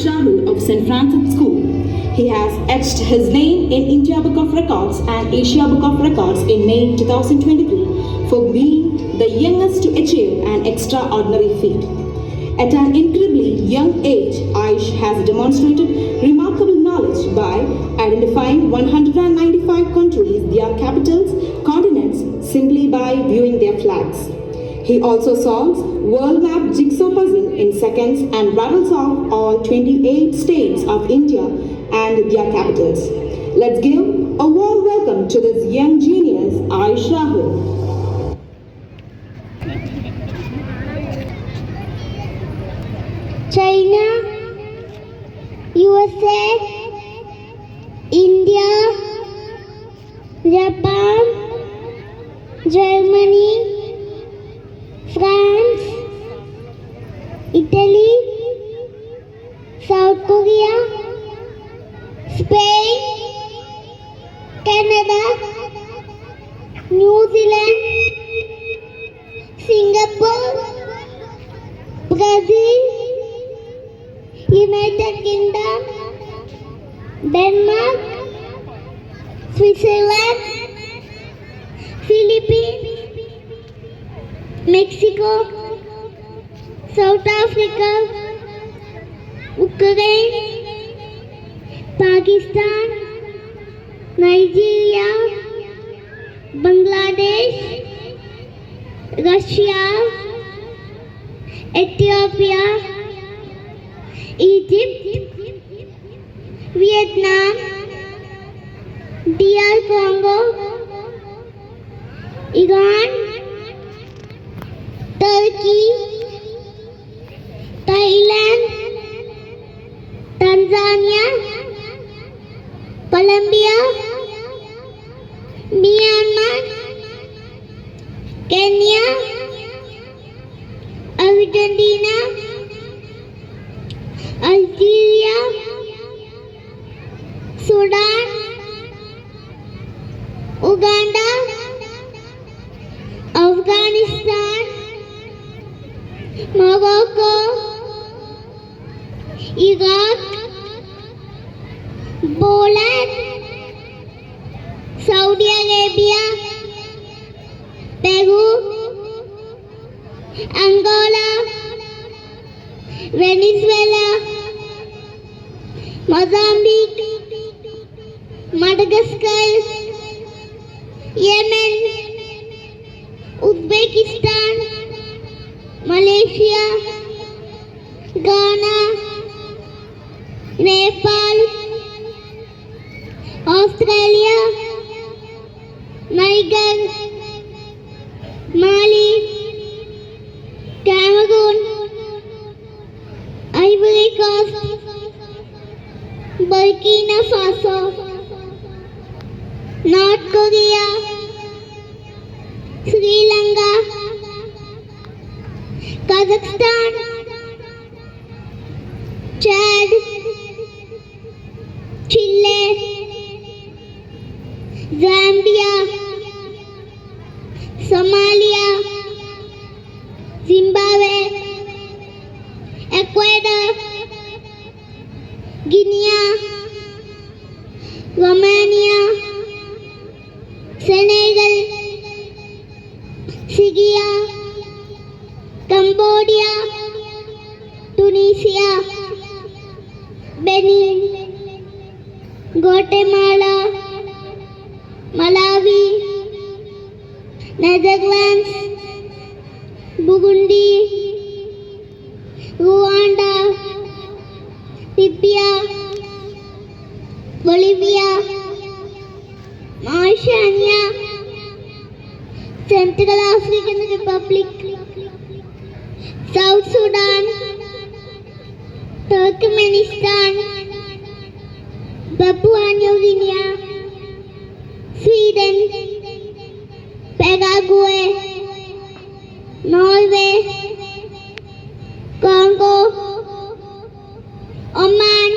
Of St. Francis School. He has etched his name in India Book of Records and Asia Book of Records in May 2023 for being the youngest to achieve an extraordinary feat. At an incredibly young age, Aish has demonstrated remarkable knowledge by identifying 195 countries, their capitals, continents, simply by viewing their flags. He also solves world map jigsaw puzzle in seconds and rattles off all 28 states of India and their capitals. Let's give a warm welcome to this young genius, Ayush Rahul. China, USA, India, Japan, Germany, France, Italy, South Korea, Spain, Canada, New Zealand, Singapore, Brazil, United Kingdom, Denmark, Switzerland, Mexico South Africa Ukraine Pakistan Nigeria Bangladesh Russia Ethiopia Egypt Vietnam DR Congo Iran Turkey, Thailand, Tanzania, Colombia, Myanmar, Kenya, Argentina, Algeria, Arabia, Peru, Angola, Venezuela, Mozambique, Madagascar, Yemen, Uzbekistan, Malaysia, Ghana, Nepal, Australia, Niger, Mali, Cameroon, Ivory Coast, Burkina Faso, North Korea, Sri Lanka, Kazakhstan, Chad, Chile, Zambia, Somalia, Zimbabwe, Ecuador, Guinea, Romania, Senegal, Syria, Cambodia, Tunisia, Benin, Guatemala, Malawi, Burundi, Rwanda, Libya, Bolivia, Mauritania, Central African Republic, South Sudan, Turkmenistan, Papua New Guinea, Sweden, Paraguay, Norway, Congo, Oman,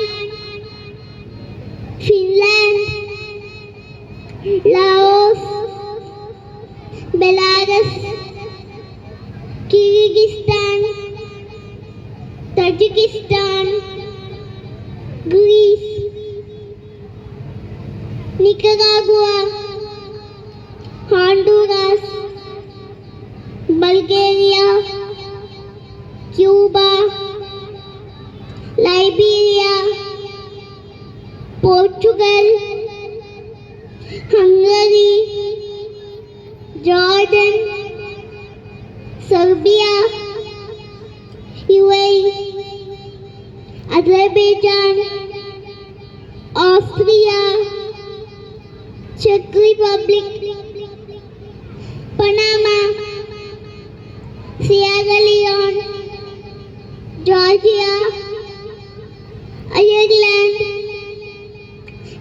Finland, Laos, Belarus, Kyrgyzstan, Tajikistan, Greece, Nicaragua, Honduras Bulgaria Cuba Liberia Portugal Hungary Jordan Serbia UAE Azerbaijan Austria check Republic. Panama, Sierra Leone, Georgia, Ireland,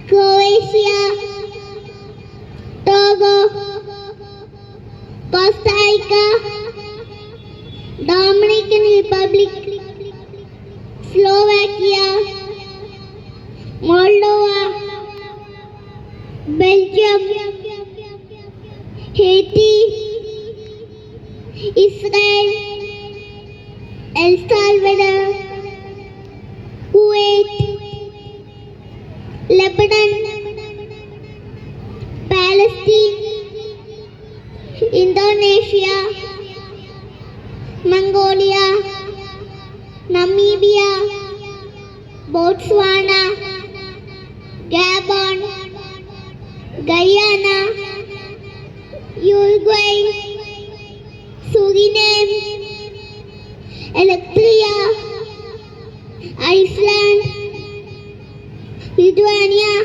Croatia, Togo, Costa Rica, Dominican Republic, Slovakia, Moldova, Belgium, खेती Israel एल्साल बना Kuwait Lebanon Palestine Indonesia Mongolia Namibia Botswana Gabon Guyana Uruguay, Suriname, Eritrea, Iceland, Lithuania,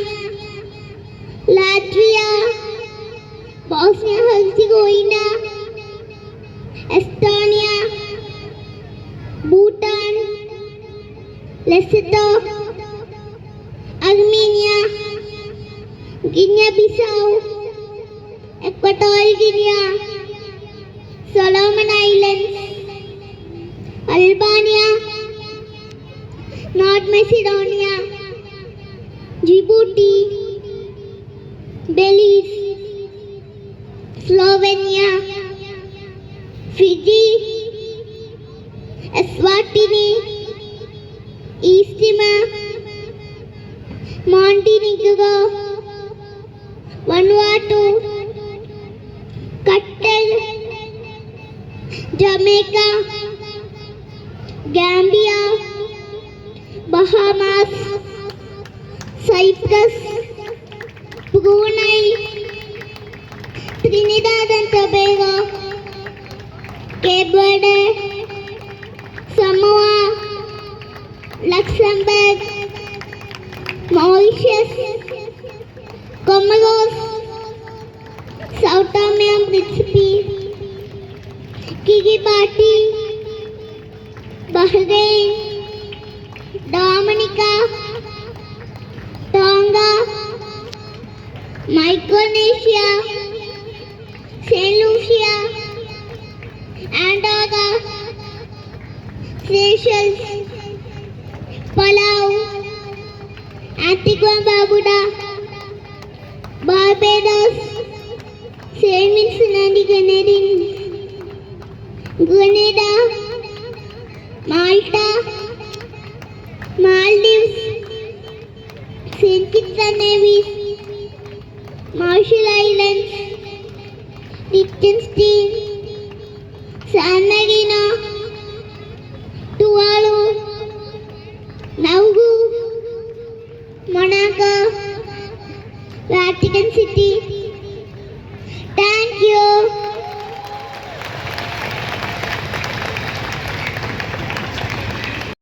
Latvia, Bosnia-Herzegovina, Estonia, Bhutan, Lesotho, Armenia, Guinea-Bissau, Equatorial Guinea, Solomon Islands, Albania, North Macedonia, Djibouti, Belize, Slovenia, Fiji, Eswatini, East Timor, Montenegro, Vanuatu, Qatar, Jamaica, Gambia, Bahamas, Cyprus, Brunei, Trinidad and Tobago, Cape Verde, Samoa, Luxembourg, Mauritius, Principe, Kiribati, Bahrain, Dominica, Tonga, Micronesia, Saint Lucia, Andorra, Seychelles, Palau, Antigua and Barbuda, Grenada, Malta, Maldives, Saint Kitts and Nevis, Marshall Islands, Liechtenstein, San